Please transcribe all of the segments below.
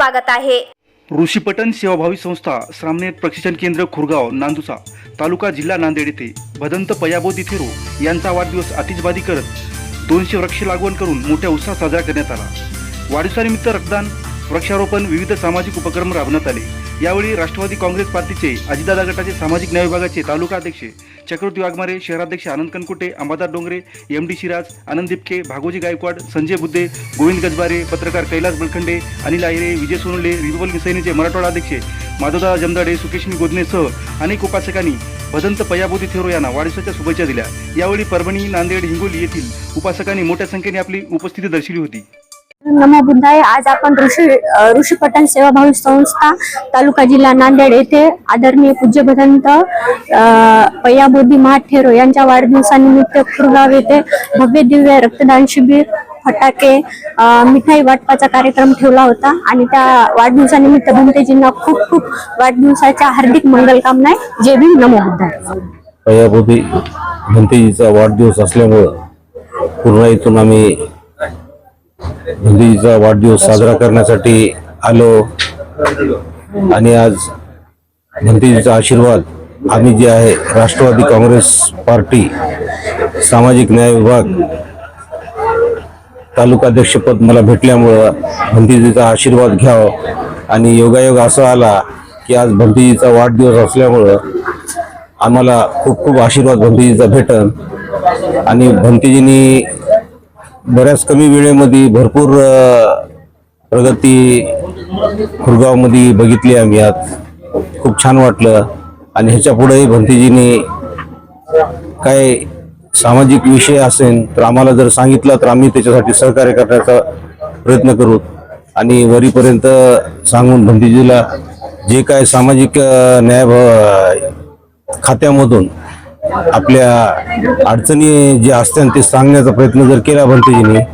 स्वागत आहे. ऋषीपटन सेवाभावी संस्था श्रामनेर प्रशिक्षण केंद्र खुरगाव नांदुसा तालुका जिल्हा नांदेड येथे भदंत पयाबोधी थिरो यांचा वाढदिवस आतिषबाजी करत दोनशे वृक्ष लागवड करून मोठ्या उत्साहात साजरा करण्यात आला. वाढदिवसानिमित्त रक्तदान वृक्षारोपण विविध सामाजिक उपक्रम राबवण्यात आले. यावेळी राष्ट्रवादी काँग्रेस पार्टीचे अजितदादा गटाचे सामाजिक न्याय विभागाचे तालुका अध्यक्ष चक्रवर्ती वाघमारे शहराध्यक्ष आनंद कनकुटे अंबादार डोंगरे एम डी शिराज आनंद दिपके भागोजी गायकवाड संजय बुद्धे गोविंद गजबारे पत्रकार कैलास बलखंडे अनिल आयरे विजय सोनुले रिपब्लिक सेनेचे मराठवाडा अध्यक्ष माधवदा जमदाडे सुकेशनी गोदनेसह अनेक उपासकांनी भदंत पयाबोधी थेरो यांना वाढदिवसाच्या शुभेच्छा दिल्या. यावेळी परभणी नांदेड हिंगोली येथील उपासकांनी मोठ्या संख्येने आपली उपस्थिती दर्शवली होती. नमो बुद्धाय. आज आपण ऋषी अ, ऋषीपटन सेवाभावी संस्था तालुका जिल्हा नांदेड येथे आदरणीय पूज्य भदंत पयाबोधी महाठेरो यांच्या वाढदिवसानिमित्त कुरगाव येथे भव्य दिव्य रक्तदान शिबिर फटाके मिठाई वाटपाचा कार्यक्रम ठेवला होता. आणि त्या वाढदिवसानिमित्त भंतेजींना खूप खूप वाढदिवसाच्या हार्दिक मंगलकामना जय भीम नमो बुद्धाय. पयाभूती भंतेजीचा वाढदिवस असल्यामुळं पूर्ण इथून आम्ही भंतेजीचा वाढदिवस साजरा करण्यासाठी आलो. आणि आज भंतीजीचा आशीर्वाद. आम्ही जे आहे राष्ट्रवादी काँग्रेस पार्टी सामाजिक न्याय विभाग तालुकाध्यक्षपद मला भेटल्यामुळं भंतीजीचा आशीर्वाद घ्यावा. आणि योगायोग असा आला की आज भंतीजीचा वाढदिवस असल्यामुळं आम्हाला खूप खूप आशीर्वाद भंतीजीचा भेटन. आणि भंतीजींनी बऱ्याच कमी वेळेमध्ये भरपूर प्रगती खुरगावमध्ये बघितली आम्ही आज. खूप छान वाटलं. आणि ह्याच्या पुढेही भंतीजींनी काय सामाजिक विषय असेल तर आम्हाला जर सांगितलं तर आम्ही त्याच्यासाठी सहकार्य करण्याचा प्रयत्न करू. आणि वरीपर्यंत सांगून भंतीजीला जे काय सामाजिक न्याय खात्यामधून आपल्या अडचणी जे असतात ते सांगण्याचा प्रयत्न जर केला भंतीजीने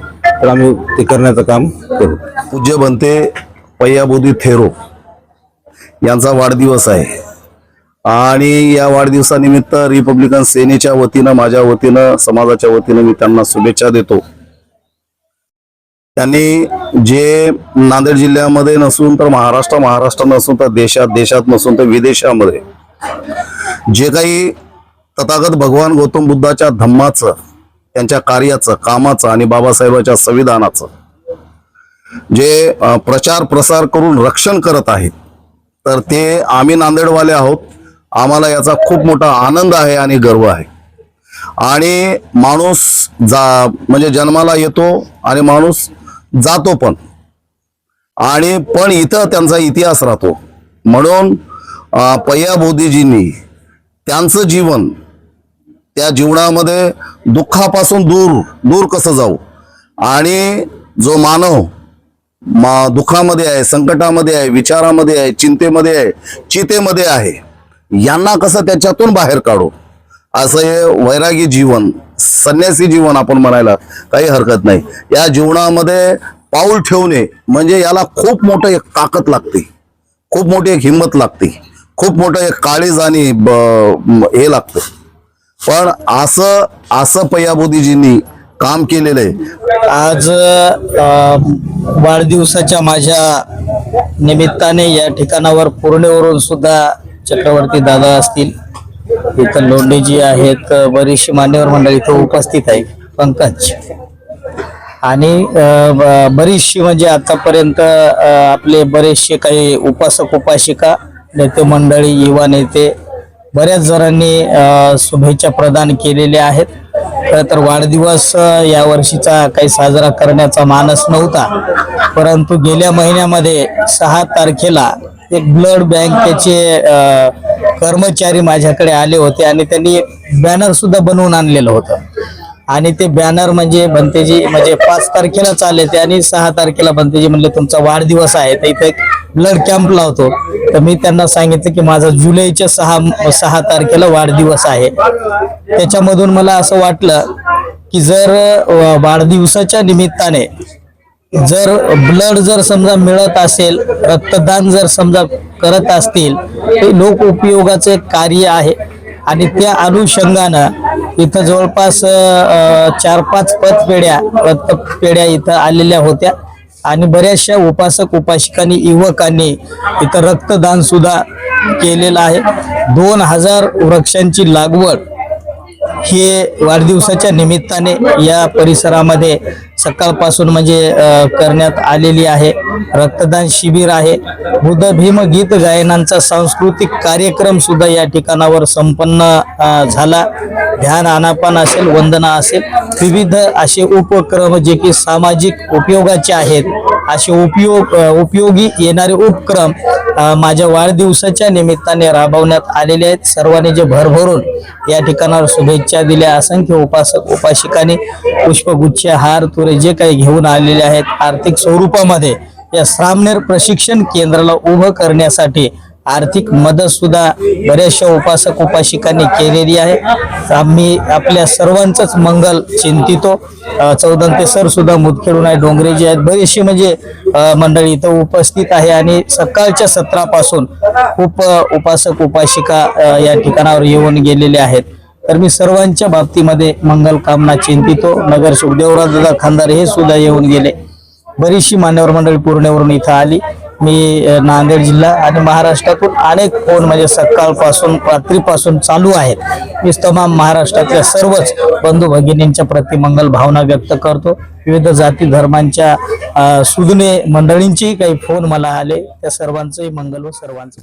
तर आम्ही ते करण्याचं काम करू. पूज्य बनते पय्याबोधी थेरो. यांचा वाढदिवस आहे. आणि या वाढदिवसानिमित्त रिपब्लिकन सेनेच्या वतीनं माझ्या वतीनं समाजाच्या वतीनं मी त्यांना शुभेच्छा देतो. त्यांनी जे नांदेड जिल्ह्यामध्ये नसून तर महाराष्ट्र महाराष्ट्र नसून तर देशात देशात नसून तर विदेशामध्ये जे काही तथागत भगवान गौतम बुद्धाच्या धम्माचं त्यांच्या कार्याचं कामाचं आणि बाबासाहेबांच्या संविधानाचं. जे प्रचार प्रसार करून रक्षण करत आहेत तर ते आम्ही नांदेडवाले आहोत. आम्हाला याचा खूप मोठा आनंद आहे आणि गर्व आहे. आणि माणूस जा म्हणजे जन्माला येतो आणि माणूस जातो पण. आणि पण इथं त्यांचा इतिहास राहतो. म्हणून पय्या बोधीजींनी त्यांचं जीवन त्या जीवनामध्ये दुःखापासून दूर दूर कसं जाऊ? आणि जो मानव मा दुःखामध्ये आहे संकटामध्ये आहे विचारामध्ये आहे चिंतेमध्ये आहे चितेमध्ये आहे यांना कसं त्याच्यातून बाहेर काढू? असं हे वैरागी जीवन संन्यासी जीवन आपण म्हणायला काही हरकत नाही. या जीवनामध्ये पाऊल ठेवणे म्हणजे याला खूप मोठं एक ताकद लागते. खूप मोठी एक हिंमत लागते. खूप मोठं एक काळीज आणि ब- हे लागतं. पण असं असं पयाबोधीजींनी काम केलेलं आहे. आज वाढदिवसाच्या माझ्या निमित्ताने या ठिकाणावर पूर्णेवरून सुद्धा चक्रवर्ती दादा असतील. इथं लोंडेजी आहेत बरीचशी मान्यवर मंडळी इथं उपस्थित आहे पंकज. आणि बरीचशी म्हणजे आतापर्यंत आपले बरेचसे काही उपासक उपासिका नेते मंडळी युवा नेते बऱ्याच जणांनी शुभेच्छा प्रदान केलेल्या आहेत. खरं तर वाढदिवस या वर्षीचा काही साजरा करण्याचा मानस नव्हता. परंतु गेल्या महिन्यामध्ये सहा तारखेला एक ब्लड बँकेचे कर्मचारी माझ्याकडे आले होते आणि त्यांनी बॅनर सुद्धा बनवून आणलेलं होतं. आणि ते बॅनर म्हणजे बनतेजी म्हणजे पाच तारखेला चालले ते आणि सहा तारखेला बनतेजी म्हणले तुमचा वाढदिवस आहे. तर इथे ब्लड कॅम्प लावतो. तर मी त्यांना सांगितलं की माझा जुलैच्या सहा सहा तारखेला वाढदिवस आहे. त्याच्यामधून मला असं वाटलं की जर वाढदिवसाच्या निमित्ताने जर ब्लड जर समजा मिळत असेल रक्तदान जर समजा करत असतील ते लोक उपयोगाचं कार्य आहे. आणि त्या अनुषंगानं इथं जवळपास चार पाच पतपेढ्या रक्तपेढ्या इथं आलेल्या होत्या. आणि बऱ्याचशा उपासक उपासिकांनी युवकांनी इथं रक्तदान सुद्धा केलेलं आहे. दोन हजार वृक्षांची लागवड हे वाढदिवसाच्या निमित्ताने या परिसरामध्ये सकाळपासून म्हणजे करण्यात आलेली आहे. रक्तदान शिबिर आहे. बुद्ध भीम गीत गायनांचा सांस्कृतिक कार्यक्रम सुद्धा या ठिकाणावर संपन्न झाला. ध्यान आनापान असेल वंदना असेल. विविध असे उपक्रम जे की सामाजिक उपयोगाचे आहेत. असे उपयोग उपयोगी येणारे उपक्रम माझ्या वाढदिवसाच्या निमित्ताने राबवण्यात आलेले आहेत. सर्वांनी जे भरभरून या ठिकाणावर शुभेच्छा दिल्या. असंख्य उपासक उपासिकांनी पुष्पगुच्छ हार तुरे जे काही घेऊन आलेले आहेत आर्थिक स्वरूपामध्ये या श्रामनेर प्रशिक्षण केंद्राला उभं करण्यासाठी आर्थिक मदत सुद्धा बऱ्याचशा उपासक उपासिकांनी केलेली आहे. आम्ही आपल्या सर्वांचंच मंगल चिंतितो. चौदंते सर सुद्धा मुदखेडून आहे डोंगरे जे आहेत. बरीचशी म्हणजे मंडळी इथं उपस्थित आहे आणि सकाळच्या सत्रापासून खूप उपासक उपासिका या ठिकाणावर येऊन गेलेले आहेत. तर मी सर्वांच्या बाबतीमध्ये मंगल कामना चिंतितो. नगर सुखदेवराव खांदार हे सुद्धा येऊन गेले. बरीचशी मान्यवर मंडळी पूर्णेवरून इथं आली. मी नांदेड जिल्हा आणि महाराष्ट्रातून अनेक फोन म्हणजे सकाळपासून रात्रीपासून चालू आहेत. मी तमाम महाराष्ट्रातल्या सर्वच बंधू भगिनींच्या प्रति मंगल भावना व्यक्त करतो. विविध जाती धर्मांच्या अ, मंडळींचेही काही फोन मला आले. त्या सर्वांचंही मंगल व सर्वांचं